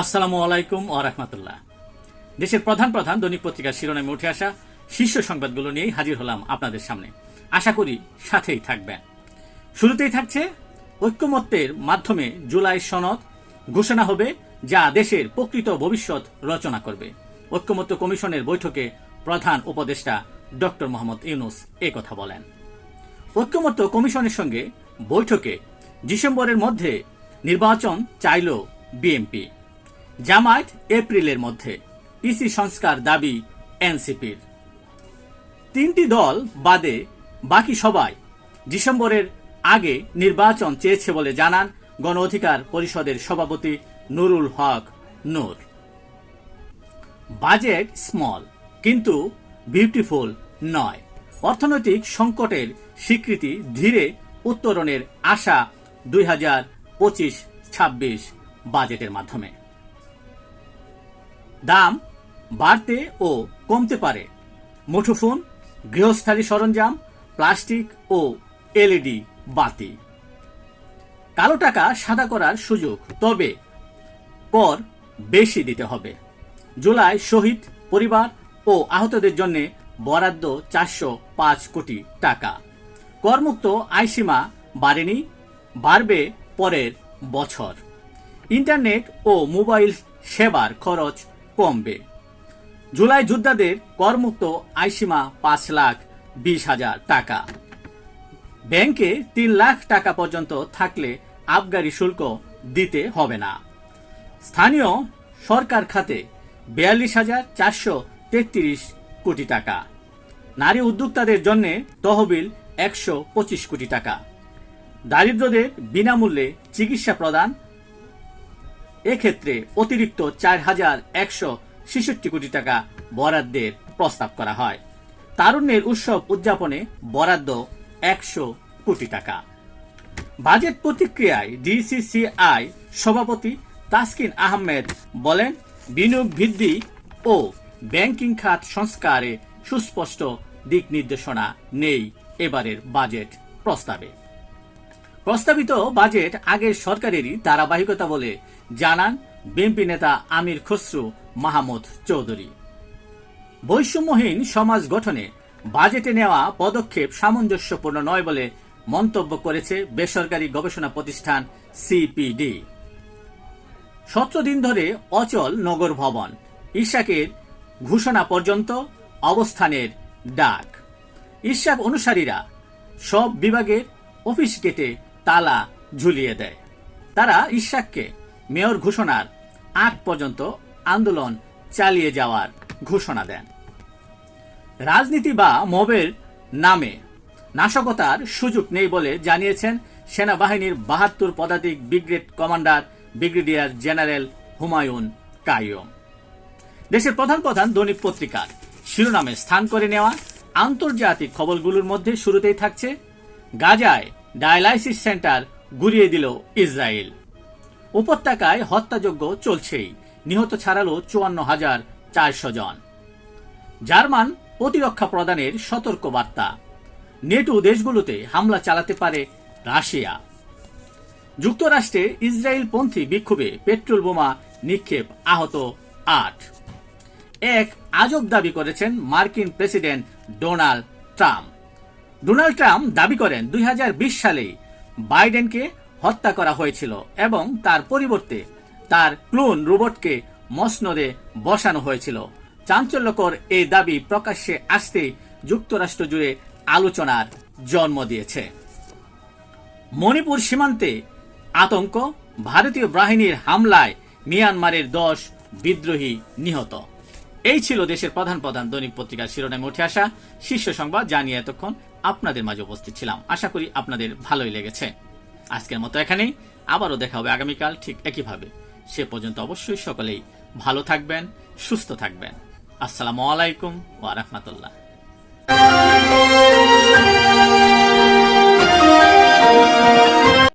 আসসালামু আলাইকুম রহমতুল্লাহ। দেশের প্রধান প্রধান দৈনিক পত্রিকার শিরোনামে উঠে আসা শীর্ষ সংবাদগুলো নিয়েই হাজির হলাম আপনাদের সামনে। আশা করি সাথেই থাকবেন। শুরুতেই থাকছে ঐক্যমত্যের মাধ্যমে জুলাই সনদ ঘোষণা হবে যা দেশের প্রকৃত ভবিষ্যৎ রচনা করবে। ঐক্যমত্য কমিশনের বৈঠকে প্রধান উপদেষ্টা ডক্টর মোহাম্মদ ইউনুস কথা বলেন। ঐক্যমত্য কমিশনের সঙ্গে বৈঠকে ডিসেম্বরের মধ্যে নির্বাচন চাইল বিএনপি। জামায়াত এপ্রিলের মধ্যে ইসি সংস্কার দাবি এনসিপির। তিনটি দল বাদে বাকি সবাই ডিসেম্বরের আগে নির্বাচন চেয়েছে বলে জানান গণ অধিকার পরিষদের সভাপতি নুরুল হক নূর। বাজেট স্মল, কিন্তু বিউটিফুল নয়। অর্থনৈতিক সংকটের স্বীকৃতি ধীরে উত্তরণের আশা দুই হাজার পঁচিশ ছাব্বিশ বাজেটের মাধ্যমে। দাম বাড়তে ও কমতে পারে। মুঠোফোন, গৃহস্থালী সরঞ্জাম, প্লাস্টিক ও এলইডি বাতি। কালো টাকা সাদা করার সুযোগ, তবে কর বেশি দিতে হবে। জুলাই শহীদ পরিবার ও আহতদের জন্য বরাদ্দ চারশো পাঁচ কোটি টাকা। করমুক্ত আইসীমা বাড়েনি, বাড়বে পরের বছর। ইন্টারনেট ও মোবাইল সেবার খরচ কমবে। জুলাই যোদ্ধাদের করমুক্ত আইসীমা পাঁচ লাখ বিশ হাজার টাকা। ব্যাংকে তিন লাখ টাকা পর্যন্ত থাকলে আবগারি শুল্ক দিতে হবে না। স্থানীয় সরকার খাতে বিয়াল্লিশ হাজার চারশো তেত্রিশ কোটি টাকা। নারী উদ্যোক্তাদের জন্য তহবিল একশো পঁচিশ কোটি টাকা। দারিদ্রদের বিনামূল্যে চিকিৎসা প্রদান এক্ষেত্রে অতিরিক্ত চার হাজার একশো ছেষট্টি কোটি টাকা বরাদ্দের প্রস্তাব করা হয়। তারুণ্যের উৎসব উদযাপনে বরাদ্দ একশো কোটি টাকা। বাজেট প্রতিক্রিয়ায় ডিসিসিআই সভাপতি তাসকিন আহমেদ বলেন, বিনিয়োগ বৃদ্ধি ও ব্যাংকিং খাত সংস্কারে সুস্পষ্ট দিক নির্দেশনা নেই এবারের বাজেট প্রস্তাবে। প্রস্তাবিত বাজেট আগের সরকারেরই ধারাবাহিকতা বলে জানান বিএনপি নেতা আমির খসরু মাহমুদ চৌধুরী। বৈষম্যহীন সমাজ গঠনে বাজেটে নেওয়া পদক্ষেপ সামঞ্জস্যপূর্ণ নয় বলে মন্তব্য করেছে বেসরকারি গবেষণা প্রতিষ্ঠান সিপিডি। সতেরো দিন ধরে অচল নগর ভবন, ইশাকের ঘোষণা পর্যন্ত অবস্থানের ডাক। ইশাক অনুসারীরা সব বিভাগের অফিস কেটে তালা ঝুলিয়ে দেয়। তারা ইশাককে মেয়র ঘোষণার আগ পর্যন্ত আন্দোলন চালিয়ে যাওয়ার ঘোষণা দেন। রাজনীতি বা মবের নামে নাশকতার সুযোগ নেই বলে জানিয়েছেন সেনাবাহিনীর বাহাত্তর পদাতিক brigade commander brigadier general Humayun Kaiyum. দেশের প্রধান প্রধান দৈনিক পত্রিকার শিরোনামে স্থান করে নেওয়া আন্তর্জাতিক খবরগুলোর মধ্যে শুরুতেই থাকছে গাজায় ডায়ালাইসিস সেন্টার গুড়িয়ে দিল ইসরায়েল। উপত্যকায় হত্যাযজ্ঞ চলছেই, নিহত ছাড়ালো চুয়ান্ন হাজার চারশো জন। জার্মান প্রতিরক্ষা প্রদানের সতর্ক বার্তা নেটো দেশগুলোতে হামলা চালাতে পারে রাশিয়া। যুক্তরাষ্ট্রে ইসরায়েলপন্থী বিক্ষোভে পেট্রোল বোমা নিক্ষেপ, আহত আট। এক আজব দাবি করেছেন মার্কিন president Donald Trump. Donald Trump দাবি করেন দুই হাজার বিশ সালে বাইডেনকে হত্যা করা হয়েছিল এবং তার পরিবর্তে তার ক্লোন রোবটকে মসনদে বসানো হয়েছিল। চাঞ্চল্যকর এই দাবি প্রকাশ্যে আসতে যুক্তরাষ্ট্র জুড়ে আলোচনার জন্ম দিয়েছে। মণিপুর সীমান্তে আতঙ্ক, ভারতীয় বাহিনীর হামলায় মিয়ানমারের দশ বিদ্রোহী নিহত। এই ছিল দেশের প্রধান প্রধান দৈনিক পত্রিকার শিরোনামে উঠে আসা শীর্ষ সংবাদ, জানিয়ে এতক্ষণ আপনাদের মাঝে উপস্থিত ছিলাম। আশা করি আপনাদের ভালোই লেগেছে। আজকের মতো এখানেই। আবারও দেখা হবে আগামীকাল ঠিক একইভাবে। সে পর্যন্ত অবশ্যই সকলেই ভালো থাকবেন, সুস্থ থাকবেন। আসসালামু আলাইকুম ওয়া রাহমাতুল্লাহ।